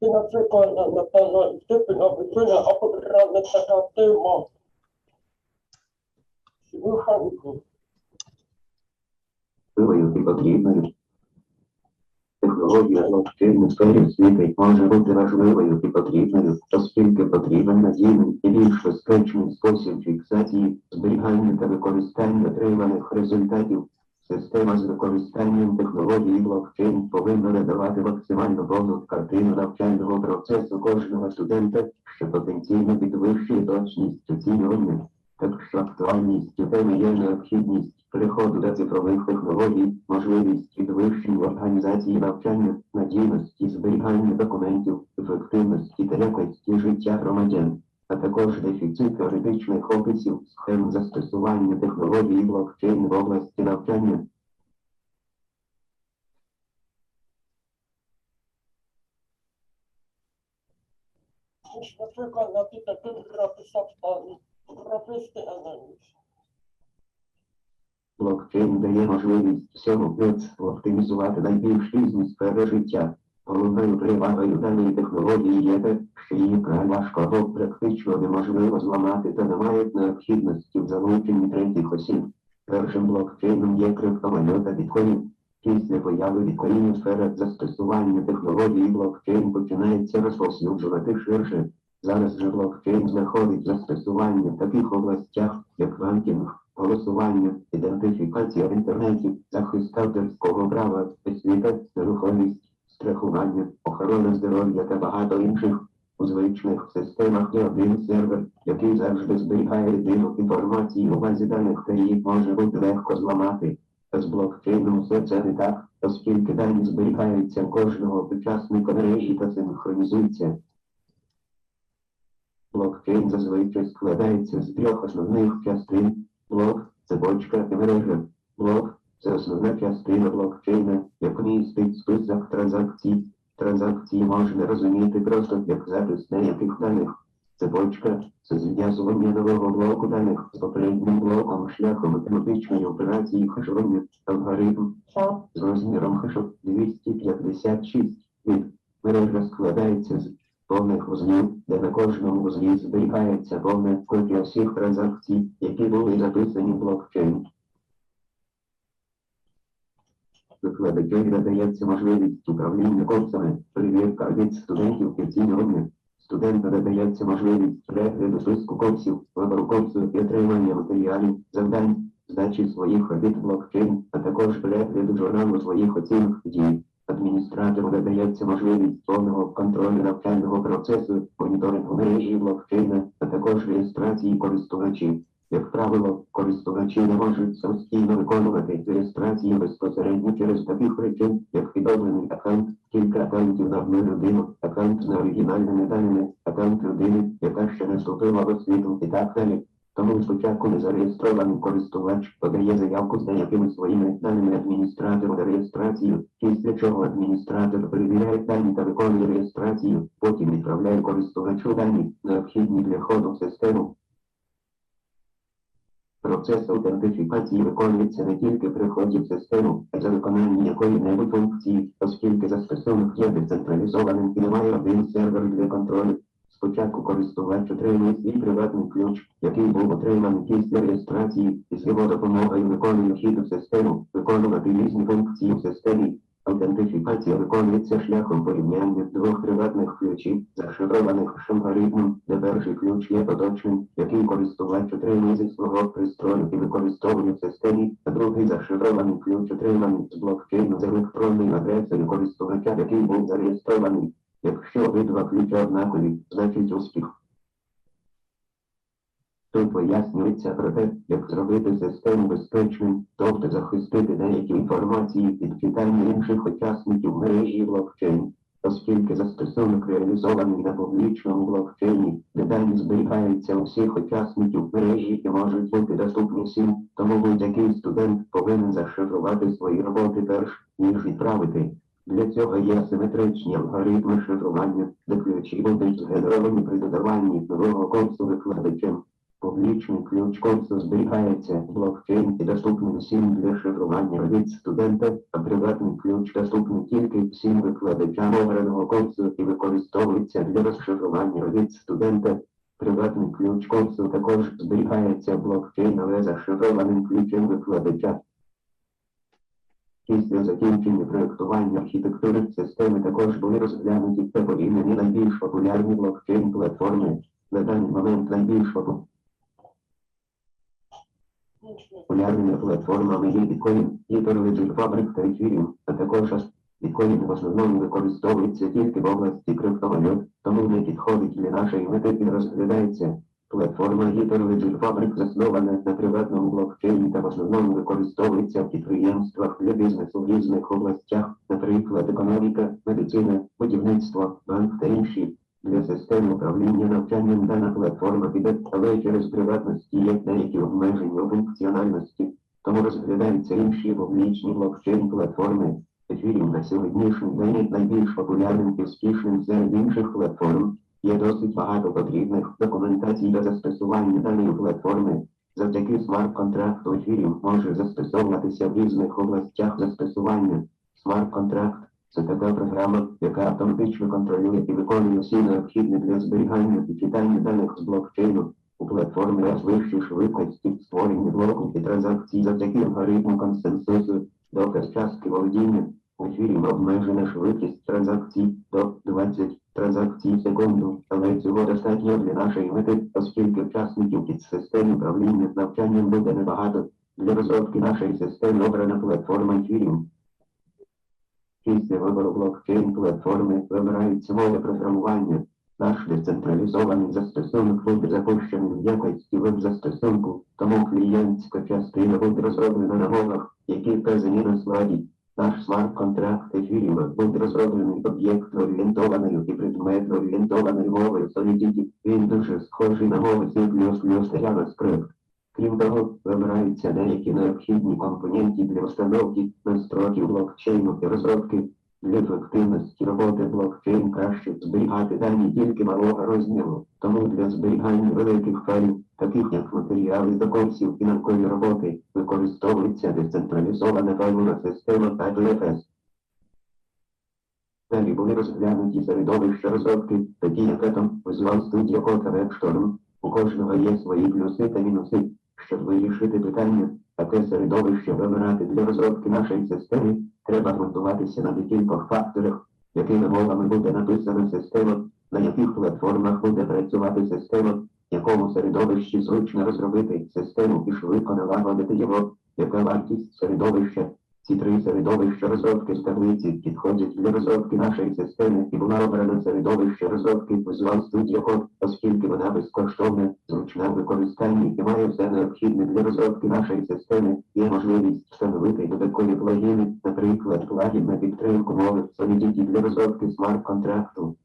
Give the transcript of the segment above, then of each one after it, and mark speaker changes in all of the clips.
Speaker 1: фінансування, напевно, степень обучення оперативна система. Виховку.
Speaker 2: Силою і потрібною. Технологія у сфері освіти може бути важливою і потрібною, оскільки потрібен надійний і більш безпечний спосіб фіксації, зберігання та використання отриманих результатів. Система з використанням технології блокчейн повинна надавати максимально повну картину навчального процесу кожного студента, що потенційно підвищує точність оцінювання. Так що актуальністю теми є необхідність переходу до цифрових технологій, можливість підвищення організації навчання, надійності, зберігання документів, ефективності та якості життя громадян, а також дефіцит теоретичних описів схем застосування технологій блокчейн в області навчання.
Speaker 1: Наприклад, на таким прописав аналіз.
Speaker 2: Блокчейн дає можливість всьому людству оптимізувати найбільш різні сфери життя. Головною перевагою даної технології є те, що її важко практично неможливо зламати та немає необхідності в залученні третіх осіб. Першим блокчейном є криптовалюта біткоін. Після появи біткоїнів сфера застосування технології блокчейн починається розповсюджувати ширше. Зараз же блокчейн знаходить застосування в таких областях, як банкінг, голосування, ідентифікація в інтернеті, захист авторського права, освіта, нерухомість, страхування, охорона здоров'я та багато інших. У звичних системах є один сервер, який завжди зберігає єдину інформацію у базі даних, та її може бути легко зламати. З блокчейном все це не так, оскільки дані зберігаються кожного учасника мережі та синхронізуються. Блокчейн зазвичай складається з трьох основних частин. Блок це бочка і мережа. Блок це основна частина блокчейна, яка містить список транзакцій. Транзакції можна розуміти просто як запис деяких даних. Цепочка це зв'язування нового блоку даних з попереднім блоком шляхом математичної операції хешування алгоритм з розміром хешу 256 від. Мережа складається з повних вузлів, де на кожному вузлі зберігається повна копія всіх транзакцій, які були записані в блокчейн. Викладачеві надається можливість управління курсами, перевірка від студентів і оцінювання. Студенту надається можливість перегляду списку курсів, вибору курсу і отримання матеріалів, завдань, здачі своїх робіт блокчейн, а також перегляду журналу своїх оцінок дій. Адміністратору надається можливість повного контролю навчального процесу, моніторингу мережі блокчейна, а також реєстрації користувачів. Як правило, користувачі не можуть самостійно виконувати реєстрації безпосередньо через таких причин, як відомлений аккаунт, кілька аккаунтів на одну людину, аккаунт з неоригінальними даними, аккаунт людини, яка ще не вступила в освіту і так далі. Тому спочатку незареєстрований користувач подає заявку з деякими своїми даними адміністратору на реєстрацію, після чого адміністратор перевіряє дані та виконує реєстрацію, потім відправляє користувачу дані, необхідні для входу в систему. Процес аутентифікації виконується не тільки при вході в систему, а за виконання якої-небудь функції, оскільки застосунок є децентралізованим і немає один сервер для контролю. Спочатку користувач отримує свій приватний ключ, який був отриманий після реєстрації, і з його допомогою виконує вхід у систему, виконувати різні функції в системі. Аутентифікація виконується шляхом порівняння двох приватних ключів, зашифрованих алгоритмом, де перший ключ є поточним, який користувач отримує зі свого пристрою і використовує в системі, а другий зашифрований ключ отриманий з блокчейну з електронною адресою користувача, який був зареєстрований. Якщо обидва ключі однакові, значить успіх. Тут пояснюється про те, як зробити систему безпечним, тобто захистити деякі інформації від читання інших учасників мережі блокчейн, оскільки застосунок реалізований на публічному блокчейні, де дані зберігаються у всіх учасників мережі і можуть бути доступні всім, тому будь-який студент повинен зашифрувати свої роботи перш ніж відправити. Для цього є асиметричні алгоритми шифрування, де ключі будуть згенеровані при додаванні нового курсу викладачем. Публічний ключ курсу зберігається блокчейн і доступний всім для шифрування від студента, а приватний ключ доступний тільки всім викладачам обраного курсу і використовується для розшифрування від студента. Приватний ключ курсу також зберігається блокчейн, але зашифрованим ключем викладача. Після закінчення проєктування архітектури системи також були розглянуті та порівняні найбільш популярні блокчейн-платформи. На даний момент найбільш попу- популярними платформами є Bitcoin, Ether, Fabric та Ethereum, а також Bitcoin в основному використовується тільки в області криптовалют, тому не підходить для нашої мети і розглядається. Платформа Ether Fabric заснована на приватному блокчейні та в основному використовується в підприємствах для бізнесу в різних областях, наприклад, економіка, медицина, будівництво, банк та інші. Для систем управління навчанням дана платформа піде, але через приватності є деякі обмеження у функціональності, тому розглядаються інші публічні блокчейн-платформи. Ефірів на сьогоднішній день найбільш популярним і успішним серед інших платформ. Є досить багато потрібних документацій до застосування даної платформи. Завдяки смарт-контракту ефірів може застосовуватися в різних областях застосування. Смарт-контракт це така програма, яка автоматично контролює і виконує всі необхідні для зберігання і читання даних з блокчейну. У платформі вищі швидкості створення блоку і транзакцій завдяки алгоритму консенсусу, доказ частки володіння. У ефірі обмежена швидкість транзакцій до 20 транзакцій в секунду, але цього достатньо для нашої мети, оскільки учасників під системи управління навчанням буде небагато. Для розробки нашої системи обрана платформа Ethereum. Після вибору блокчейн платформи вибирається мови програмування. Наш децентралізований застосунок буде запущений в якості веб-застосунку, тому клієнтська частина буде розроблена на мовах, які вказані на слайді. Наш смарт-контракт Ethereum буде розроблений об'єкт-орієнтованою і предмет-орієнтованою мовою Solidity. Він дуже схожий на мову C++ JavaScript. Крім того, вибираються деякі необхідні компоненти для установки настройків блокчейну і розробки. Для ефективності роботи блокчейн краще зберігати дані тільки малого розміру, тому для зберігання великих файлів, таких як матеріали з курсів і наукові роботи, використовується децентралізована файлова система AWS. Далі були розглянуті середовища розробки, такі як Atom, Visual Studio Code та WebStorm. У кожного є свої плюси та мінуси. Щоб вирішити питання, таке середовище вибирати для розробки нашої системи, треба ґрунтуватися на декількох факторах, якими мовами буде написана система, на яких платформах буде працювати система, якому середовищі зручно розробити систему і швидко налагодити його, яка вартість середовища. Ці три середовища розробки з таблиці підходять для розробки нашої системи і була обрана середовище розробки Studio Code, оскільки вона безкоштовна, зручна в використанні і має все необхідне для розробки нашої системи. Є можливість встановити додаткові плагіни, наприклад, плагін на підтримку мови Solidity для розробки смарт-контракту.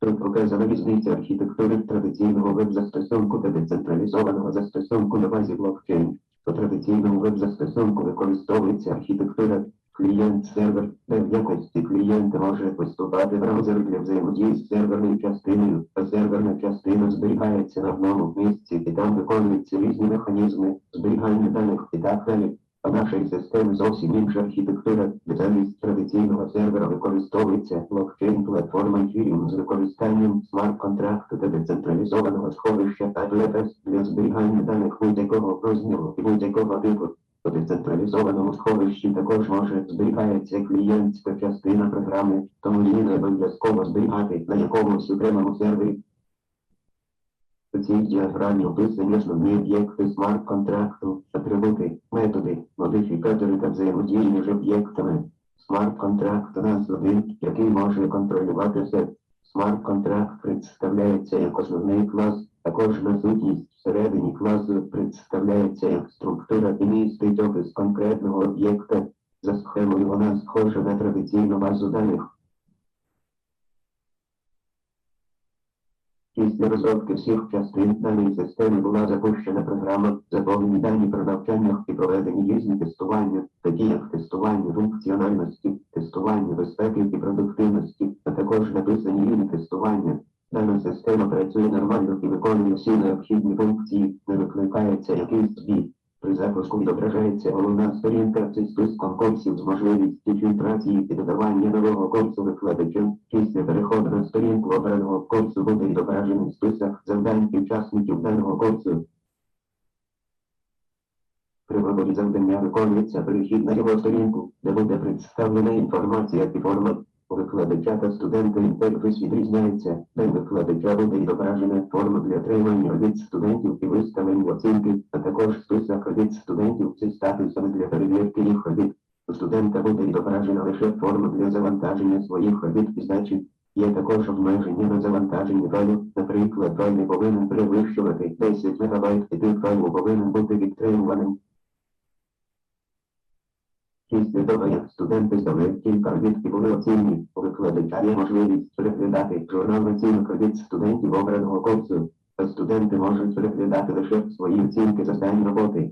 Speaker 2: Тут показана різниця архітектури традиційного веб-застосунку та децентралізованого застосунку на базі блокчейн. У традиційному веб-застосунку використовується архітектура клієнт-сервер, де в якості клієнт може виступати браузер для взаємодії з серверною частиною, а серверна частина зберігається на одному місці і там виконуються різні механізми зберігання даних і так далі. Нашій системі зовсім інша архітектура, замість традиційного сервера використовується блокчейн-платформа Ethereum з використанням смарт-контракту та децентралізованого сховища AWS для зберігання даних будь-якого розміру і будь-якого типу. У децентралізованому сховищі також може зберігається клієнтська частина програми, тому її не обов'язково зберігати на якомусь окремому сервері. У цій діаграмі описані основні об'єкти смарт-контракту, атрибути, методи, модифікатори та взаємодії між об'єктами. Смарт-контракт у нас один, який може контролювати все. Смарт-контракт представляється як основний клас, а кожна сутність всередині класу представляється як структура і містить опис конкретного об'єкта. За схемою вона схожа на традиційну базу даних. Після розробки всіх частин даної системи була запущена програма заповнені дані про навчання і проведені різні тестування, такі як тестування функціональності, тестування безпеки і продуктивності, а також написані рівні тестування. Дана система працює нормально і виконує всі необхідні функції, не викликається якийсь збій. При запуску відображається головна сторінка зі списком курсів з можливістю фільтрації і додавання нового курсу викладачем. Після переходу на сторінку обраного курсу буде відображений список завдань учасників даного курсу. При виборі завдання виконується перехід на його сторінку, де буде представлена інформація і формат. Викладача та студента інтерфейс відрізняється, де викладача буде відображена форма для отримання від студентів і виставлення оцінки, а також список робіт студентів зі статусами для перевірки їх робіт. У студента буде відображена лише форма для завантаження своїх робіт і значень. Є також обмеження на завантаження файлу, наприклад, файл не повинен перевищувати 10 МБ і тип файлу повинен бути відтримуваним. Після того, як студенти здали кілька робіт і були оцінені, викладача є можливість переглядати журнал оцінок робіт студентів обраного курсу, а студенти можуть переглядати лише свої оцінки за дані роботи.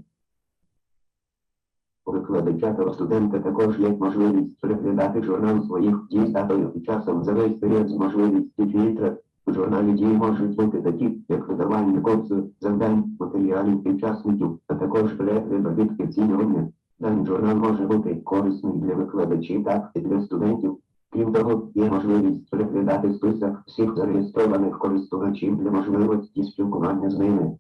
Speaker 2: У викладача та студента також є можливість переглядати журнал своїх дій з датою і часом за весь період з можливістю фільтра. У журналі дії можуть бути такі, як видавання курсу, завдань, матеріалів учасників, а також перегляд робіт оцінювання. Журнал може бути корисний для викладачів, так і для студентів. Крім того, є можливість переглядати список всіх зареєстрованих користувачів для можливості спілкування з ними.